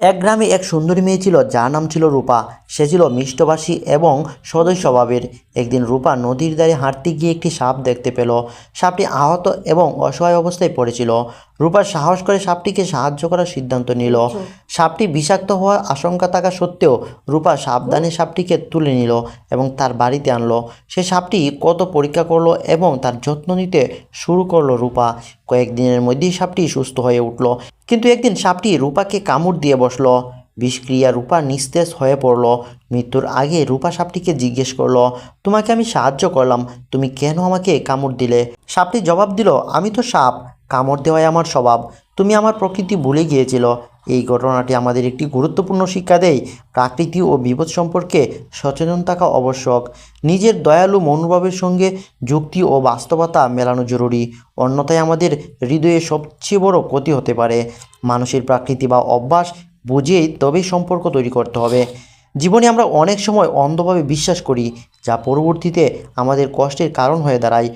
এক গ্রামে এক সুন্দরী মেয়ে ছিল, যার নাম ছিল রূপা। সে ছিল মিষ্টবাসী এবং সদয় স্বভাবের। একদিন রূপা নদীর ধারে হাঁটতে গিয়ে একটি সাপ দেখতে পেল। সাপটি আহত এবং অসহায় অবস্থায় পড়েছিল। রূপা সাহস করে সাপটিকে সাহায্য করার সিদ্ধান্ত নিল। সাপটি বিষাক্ত হওয়ার আশঙ্কা থাকা সত্ত্বেও রূপা সাবধানে সাপটিকে তুলে নিল এবং তার বাড়িতে আনলো। সে সাপটি কত পরীক্ষা করল এবং তার যত্ন নিতে শুরু করল রূপা। কয়েকদিনের মধ্যেই সাপটি সুস্থ হয়ে উঠল। কিন্তু একদিন সাপটি রূপাকে কামড় দিয়ে বসল। বিষক্রিয়া রূপা নিস্তেজ হয়ে পড়ল। মৃত্যুর আগে রূপা সাপটিকে জিজ্ঞেস করল, তোমাকে আমি সাহায্য করলাম, তুমি কেন আমাকে কামড় দিলে? সাপটি জবাব দিল, আমি তো সাপ, কামড় দেওয়াই আমার স্বভাব, তুমি আমার প্রকৃতি ভুলে গিয়েছিল। এই ঘটনাটি আমাদের একটি গুরুত্বপূর্ণ শিক্ষা দেয়, প্রাকৃতি ও বিপদ সম্পর্কে সচেতন থাকা আবশ্যক। নিজের দয়ালু মনোভাবের সঙ্গে যুক্তি ও বাস্তবতা মেলানো জরুরি, অন্যথায় আমাদের হৃদয়ে সবচেয়ে বড় ক্ষতি হতে পারে। মানুষের প্রাকৃতি বা অভ্যাস বুঝেই তবেই সম্পর্ক তৈরি করতে হবে। জীবনে আমরা অনেক সময় অন্ধভাবে বিশ্বাস করি, যা পরবর্তীতে আমাদের কষ্টের কারণ হয়ে দাঁড়ায়।